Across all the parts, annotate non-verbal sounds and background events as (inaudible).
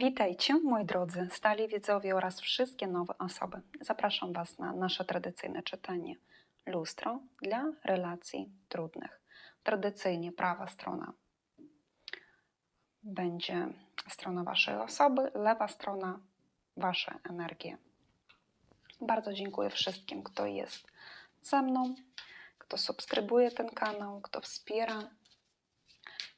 Witajcie, moi drodzy, stali widzowie oraz wszystkie nowe osoby. Zapraszam Was na nasze tradycyjne czytanie Lustro dla relacji trudnych. Tradycyjnie prawa strona będzie strona Waszej osoby, lewa strona Wasze energie. Bardzo dziękuję wszystkim, kto jest ze mną, kto subskrybuje ten kanał, kto wspiera,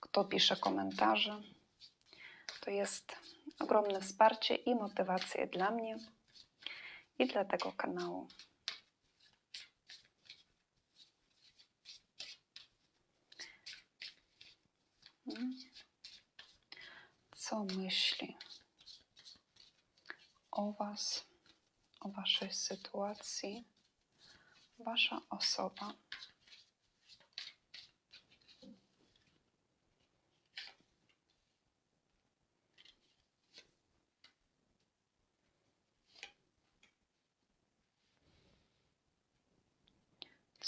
kto pisze komentarze. To jest ogromne wsparcie i motywację dla mnie i dla tego kanału. Co myśli o Was, o Waszej sytuacji, Wasza osoba?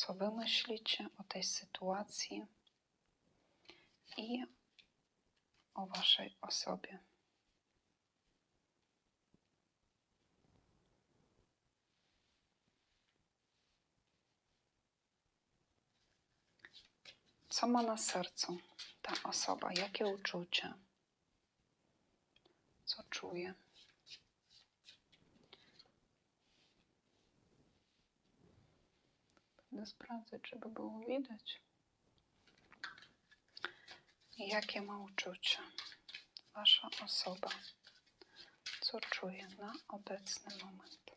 Co wy myślicie o tej sytuacji i o waszej osobie. Co ma na sercu ta osoba? Jakie uczucie? Co czuje? Będę sprawdzać, żeby było widać. Jakie ma uczucie Wasza osoba? Co czuje na obecny moment?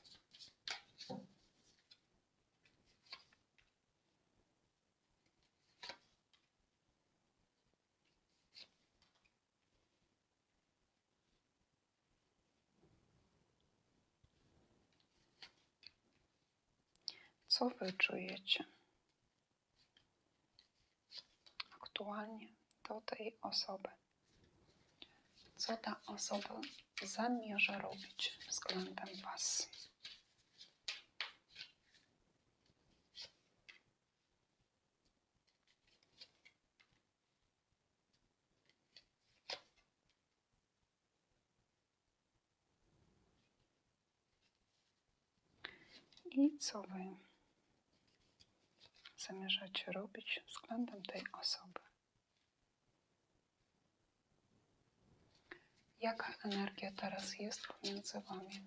Co wy czujecie aktualnie do tej osoby? Co ta osoba zamierza robić względem was? I co wy zamierzacie robić względem tej osoby? Jaka energia teraz jest pomiędzy wami?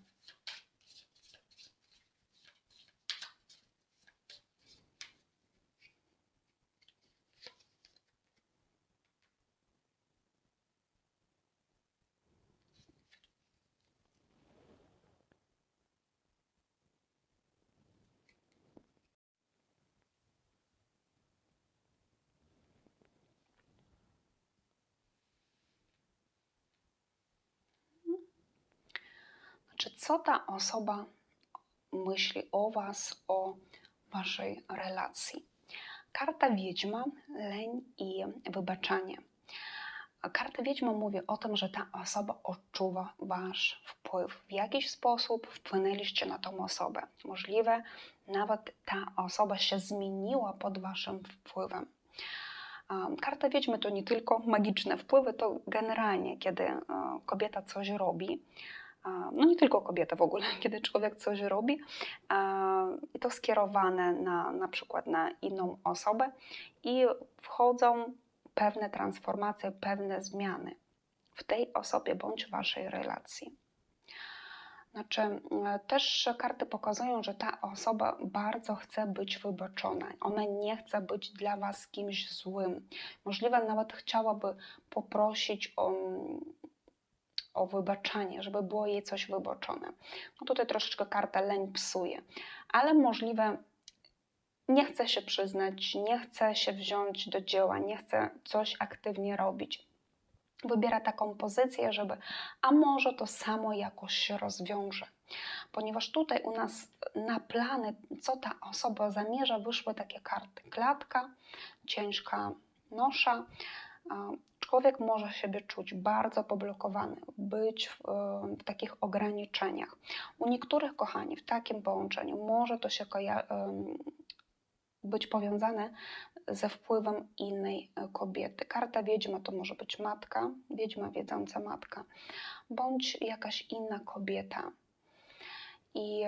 Znaczy, co ta osoba myśli o Was, o Waszej relacji? Karta Wiedźma, leń i wybaczanie. Karta Wiedźma mówi o tym, że ta osoba odczuwa Wasz wpływ. W jakiś sposób wpłynęliście na tą osobę. Możliwe, nawet ta osoba się zmieniła pod Waszym wpływem. Karta Wiedźmy to nie tylko magiczne wpływy, to generalnie, kiedy e, kobieta coś robi, no nie tylko kobieta w ogóle, (laughs) kiedy człowiek coś robi, i to skierowane na, na przykład na inną osobę i wchodzą pewne transformacje, pewne zmiany w tej osobie bądź waszej relacji. Znaczy, e, też karty pokazują, że ta osoba bardzo chce być wybaczona. Ona nie chce być dla Was kimś złym. Możliwe nawet chciałaby poprosić o, o wybaczenie, żeby było jej coś wybaczone. No tutaj troszeczkę karta leń psuje, ale możliwe nie chce się przyznać, nie chce się wziąć do dzieła, nie chce coś aktywnie robić wybiera taką pozycję, żeby a może to samo jakoś się rozwiąże. Ponieważ tutaj u nas na plany, co ta osoba zamierza, wyszły takie karty. Klatka, ciężka nosza. Człowiek może siebie czuć bardzo poblokowany, być w, w takich ograniczeniach. U niektórych, kochani, w takim połączeniu może to się być powiązane ze wpływem innej e, kobiety. Karta wiedźma to może być matka, wiedźma wiedząca matka, bądź jakaś inna kobieta. I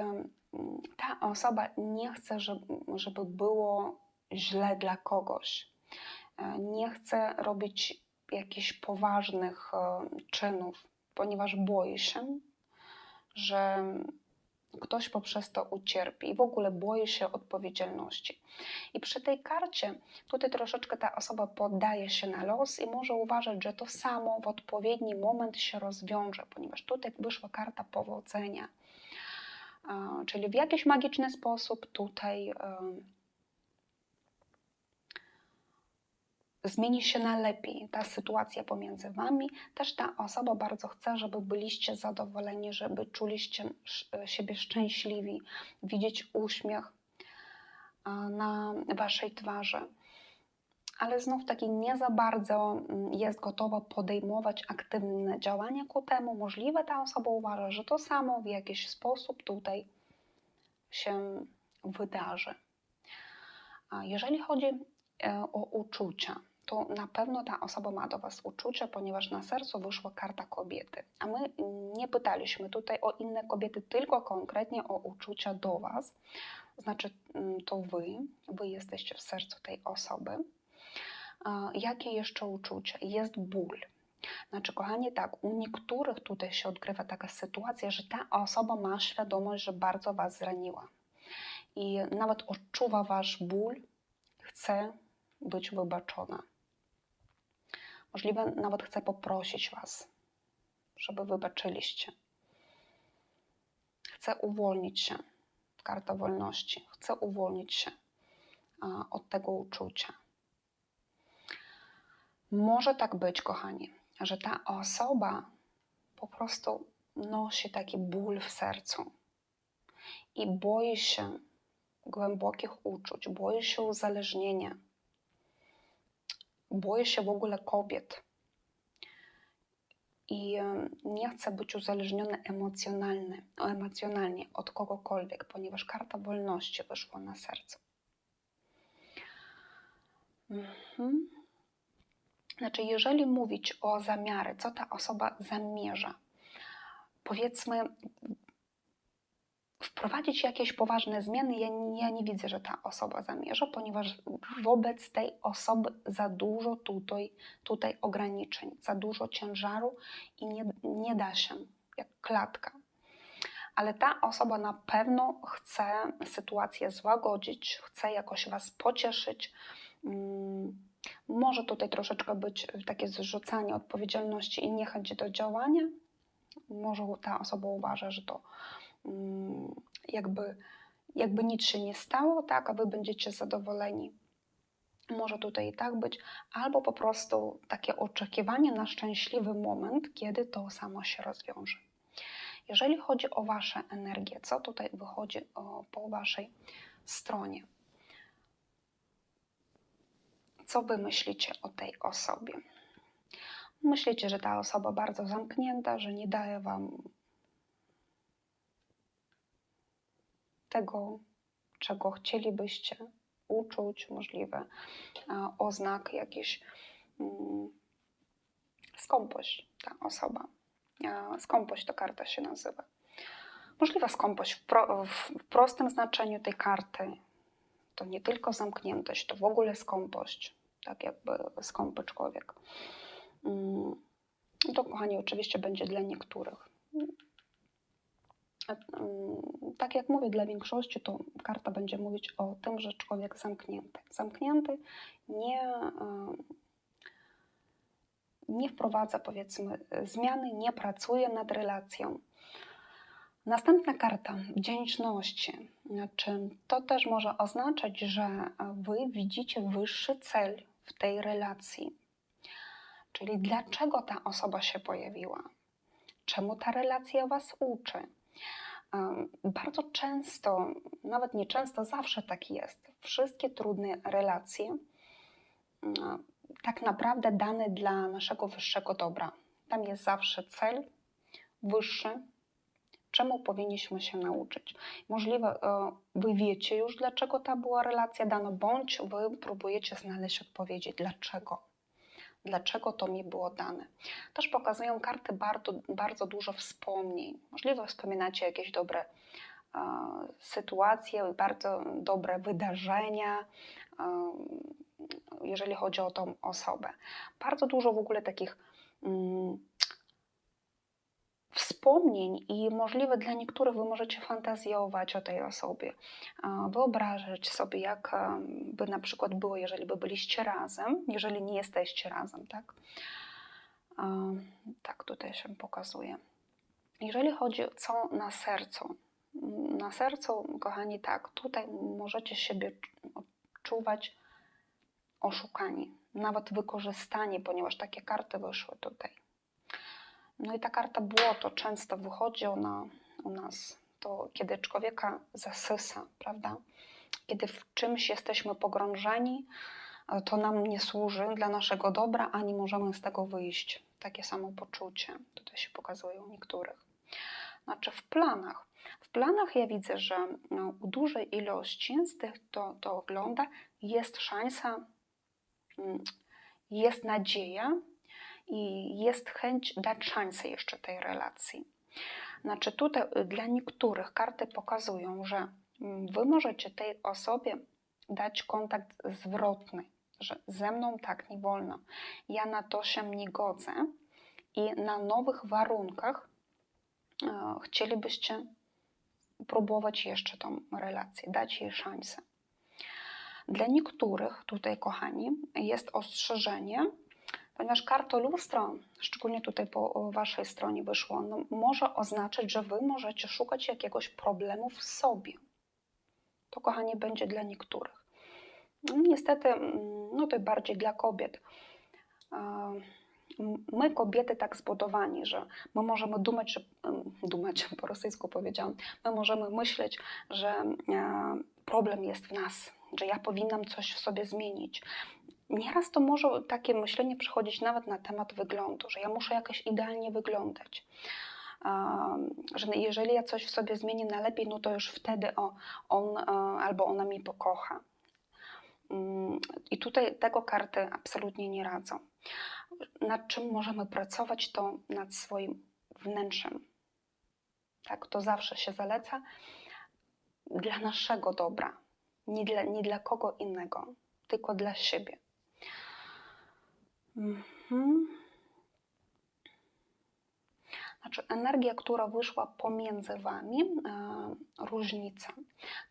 ta osoba nie chce, żeby, żeby było źle dla kogoś. E, Nie chce robić jakichś poważnych e, czynów, ponieważ boi się, że ktoś poprzez to ucierpi i w ogóle boi się odpowiedzialności. I przy tej karcie tutaj troszeczkę ta osoba poddaje się na los i może uważać, że to samo w odpowiedni moment się rozwiąże, ponieważ tutaj wyszła karta powodzenia. E, Czyli w jakiś magiczny sposób tutaj e, zmieni się na lepiej ta sytuacja pomiędzy wami. Też ta osoba bardzo chce, żeby byliście zadowoleni, żeby czuliście siebie szczęśliwi, widzieć uśmiech a, na waszej twarzy. Ale znów taki nie za bardzo mm, jest gotowa podejmować aktywne działania ku temu. Możliwe ta osoba uważa, że to samo w jakiś sposób tutaj się wydarzy. Jeżeli chodzi e, o uczucia, to na pewno ta osoba ma do Was uczucia, ponieważ na sercu wyszła karta kobiety. A my nie pytaliśmy tutaj o inne kobiety, tylko konkretnie o uczucia do Was. Znaczy, mm, to Wy, Wy jesteście w sercu tej osoby. Jakie jeszcze uczucia? Jest ból. Znaczy, kochani, tak, u niektórych tutaj się odgrywa taka sytuacja, że ta osoba ma świadomość, że bardzo Was zraniła. I nawet odczuwa Wasz ból, chce być wybaczona. Możliwe nawet chce poprosić Was, żeby wybaczyliście. Chce uwolnić się, karta wolności, chce uwolnić się od tego uczucia. Może tak być, kochani, że ta osoba po prostu nosi taki ból w sercu i boi się głębokich uczuć, boi się uzależnienia, boi się w ogóle kobiet i nie chce być uzależniona emocjonalnie, emocjonalnie od kogokolwiek, ponieważ karta wolności wyszła na sercu. Mhm. Znaczy, jeżeli mówić o zamiary, co ta osoba zamierza, powiedzmy, wprowadzić jakieś poważne zmiany, ja nie, ja nie widzę, że ta osoba zamierza, ponieważ wobec tej osoby za dużo tutaj, tutaj ograniczeń, za dużo ciężaru i nie, nie da się, jak klatka. Ale ta osoba na pewno chce sytuację złagodzić, chce jakoś Was pocieszyć. Mm, Może tutaj troszeczkę być takie zrzucanie odpowiedzialności i niechęć do działania. Może ta osoba uważa, że to jakby, jakby nic się nie stało, tak, a wy będziecie zadowoleni. Może tutaj i tak być, albo po prostu takie oczekiwanie na szczęśliwy moment, kiedy to samo się rozwiąże. Jeżeli chodzi o Wasze energie, co tutaj wychodzi o, po Waszej stronie? Co Wy myślicie o tej osobie? Myślicie, że ta osoba bardzo zamknięta, że nie daje Wam tego, czego chcielibyście uczuć, możliwe oznak jakiś mm, skąpość ta osoba. Skąpość to karta się nazywa. Możliwa skąpość w, pro, w prostym znaczeniu tej karty to nie tylko zamkniętość, to w ogóle skąpość, tak jakby skąpy człowiek. Mm, To, kochani, oczywiście będzie dla niektórych. Mm, Tak jak mówię, dla większości to karta będzie mówić o tym, że człowiek zamknięty. Zamknięty nie, nie wprowadza, powiedzmy, zmiany, nie pracuje nad relacją. Następna karta wdzięczności. Znaczy, to też może oznaczać, że wy widzicie wyższy cel w tej relacji. Czyli dlaczego ta osoba się pojawiła? Czemu ta relacja was uczy? Bardzo często, nawet nie często, zawsze tak jest. Wszystkie trudne relacje tak naprawdę dane dla naszego wyższego dobra. Tam jest zawsze cel wyższy, czemu powinniśmy się nauczyć. Możliwe, e, wy wiecie już, dlaczego ta była relacja dana, bądź wy próbujecie znaleźć odpowiedzi, dlaczego. Dlaczego to mi było dane? Też pokazują karty bardzo, bardzo dużo wspomnień. Możliwe wspominacie jakieś dobre e, sytuacje, bardzo dobre wydarzenia, e, jeżeli chodzi o tą osobę. Bardzo dużo w ogóle takich mm, wspomnień i możliwe dla niektórych wy możecie fantazjować o tej osobie, wyobrażać sobie, jak e, by na przykład było, jeżeli by byliście razem, jeżeli nie jesteście razem, tak? Tak tutaj się pokazuje. Jeżeli chodzi o co na sercu, na sercu, kochani, tak, tutaj możecie siebie czuwać oszukani, nawet wykorzystani, ponieważ takie karty wyszły tutaj. No i ta karta błoto często wychodzi ona u nas, to kiedy człowieka zasysa, prawda? Kiedy w czymś jesteśmy pogrążeni, to nam nie służy dla naszego dobra, ani możemy z tego wyjść. Takie samo poczucie tutaj się pokazuje u niektórych. Znaczy w planach. W planach ja widzę, że no, u dużej ilości z tych, kto to ogląda, jest szansa, mm, jest nadzieja, i jest chęć dać szansę jeszcze tej relacji. Znaczy tutaj y, dla niektórych karty pokazują, że mm, wy możecie tej osobie dać kontakt zwrotny, że ze mną tak nie wolno. Ja na to się nie godzę i na nowych warunkach e, chcielibyście próbować jeszcze tą relację, dać jej szansę. Dla niektórych tutaj, kochani, jest ostrzeżenie, ponieważ karto lustro, szczególnie tutaj po waszej stronie wyszło, no, może oznaczać, że wy możecie szukać jakiegoś problemu w sobie. To, kochanie, będzie dla niektórych. No, niestety, mm, no to bardziej dla kobiet. My, kobiety, tak zbudowani, że my możemy dumać, że, dumać, po rosyjsku powiedziałam, my możemy myśleć, że problem jest w nas, że ja powinnam coś w sobie zmienić, Nieraz to może takie myślenie przychodzić nawet na temat wyglądu, że ja muszę jakoś idealnie wyglądać. Że jeżeli ja coś w sobie zmienię na lepiej, no to już wtedy on albo ona mi pokocha. Mm, I tutaj tego karty absolutnie nie radzą. Nad czym możemy pracować, to nad swoim wnętrzem. Tak, to zawsze się zaleca dla naszego dobra, nie dla, nie dla kogo innego, tylko dla siebie. Mhm. Znaczy, energia, która wyszła pomiędzy Wami, e, różnica.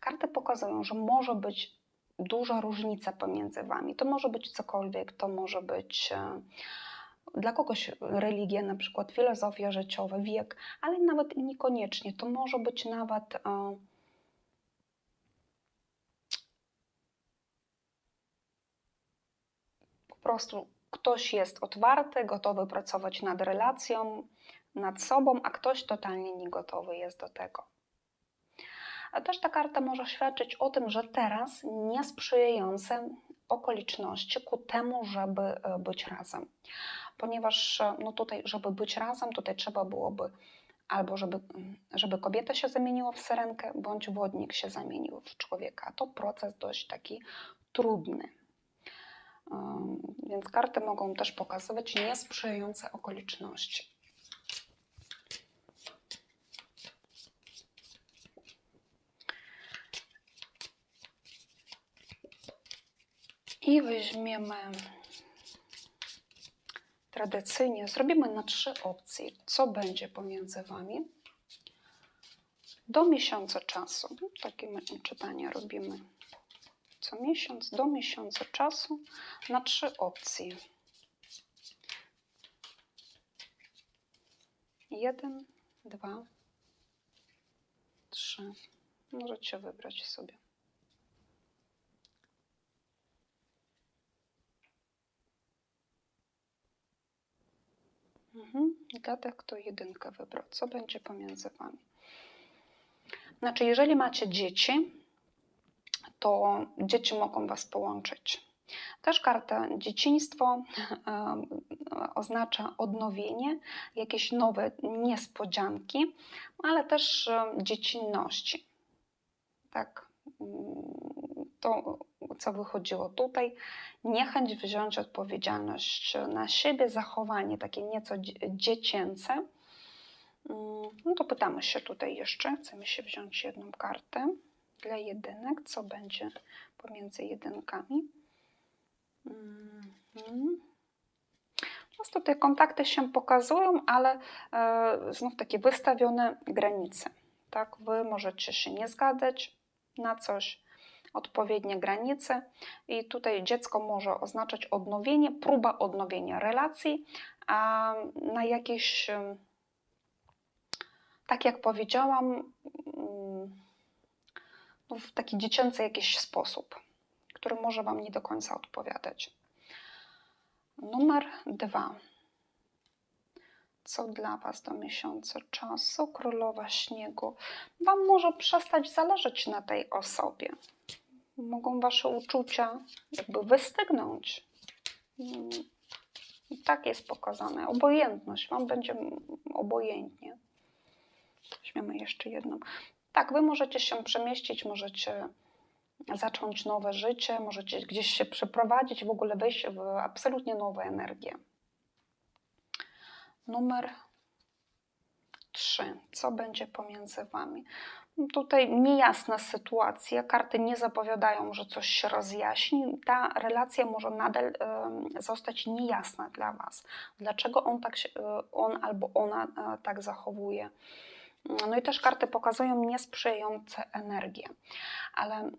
Karty pokazują, że może być duża różnica pomiędzy Wami. To może być cokolwiek, to może być e, dla kogoś religia, na przykład filozofia życiowa, wiek, ale nawet niekoniecznie. To może być nawet e, po prostu Ktoś jest otwarty, gotowy pracować nad relacją, nad sobą, a ktoś totalnie nie gotowy jest do tego. A też ta karta może świadczyć o tym, że teraz niesprzyjające okoliczności ku temu, żeby e, być razem. Ponieważ e, no tutaj, żeby być razem, tutaj trzeba byłoby albo żeby, żeby kobieta się zamieniła w syrenkę, bądź wodnik się zamienił w człowieka. To proces dość taki trudny. Więc karty mogą też pokazywać niesprzyjające okoliczności. I weźmiemy tradycyjnie, zrobimy na trzy opcje, co będzie pomiędzy Wami. Do miesiąca czasu, takie czytania robimy co miesiąc do miesiąca czasu na trzy opcje. Jeden, dwa, trzy. Możecie wybrać sobie. Mhm. Tych, kto jedynkę wybrał, co będzie pomiędzy Wami? Znaczy, jeżeli macie dzieci, to dzieci mogą Was połączyć. Też karta dzieciństwo oznacza odnowienie, jakieś nowe niespodzianki, ale też dziecinności. Tak, mm, to co wychodziło tutaj, niechęć wziąć odpowiedzialność na siebie, zachowanie takie nieco dzie- dziecięce. Mm, No to pytamy się tutaj jeszcze, chcemy się wziąć jedną kartę dla jedynek, co będzie pomiędzy jedynkami. Po prostu te kontakty się pokazują, ale e, znów takie wystawione granice. Tak, wy możecie się nie zgadzać na coś, odpowiednie granice, i tutaj dziecko może oznaczać odnowienie, próba odnowienia relacji, a na jakiś, em, tak jak powiedziałam, mm, w taki dziecięcy jakiś sposób, który może Wam nie do końca odpowiadać. Numer dwa. Co dla Was do miesiąca czasu? Królowa śniegu. Wam może przestać zależeć na tej osobie. Mogą Wasze uczucia jakby wystygnąć. I Tak jest pokazane. Obojętność. Wam będzie obojętnie. Weźmiemy jeszcze jedną. Tak, Wy możecie się przemieścić, możecie zacząć nowe życie, możecie gdzieś się przeprowadzić, w ogóle wejść w absolutnie nowe energie. Numer 3. Co będzie pomiędzy Wami? Tutaj niejasna sytuacja, karty nie zapowiadają, że coś się rozjaśni. Ta relacja może nadal em, zostać niejasna dla Was. Dlaczego on, tak się, e, on albo ona e, tak zachowuje? No i też karty pokazują niesprzyjające energie. Ale e,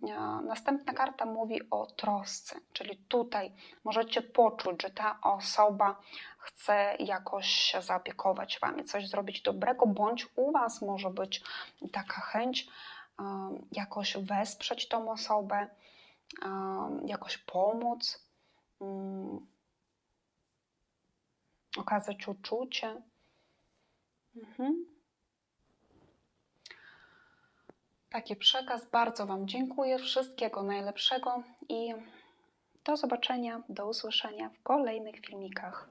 następna karta mówi o trosce, czyli tutaj możecie poczuć, że ta osoba chce jakoś zaopiekować Wami, coś zrobić dobrego, bądź u Was może być taka chęć um, jakoś wesprzeć tą osobę, um, jakoś pomóc, um, okazać uczucie. Mhm. Taki przekaz. Bardzo Wam dziękuję. Wszystkiego najlepszego i do zobaczenia, do usłyszenia w kolejnych filmikach.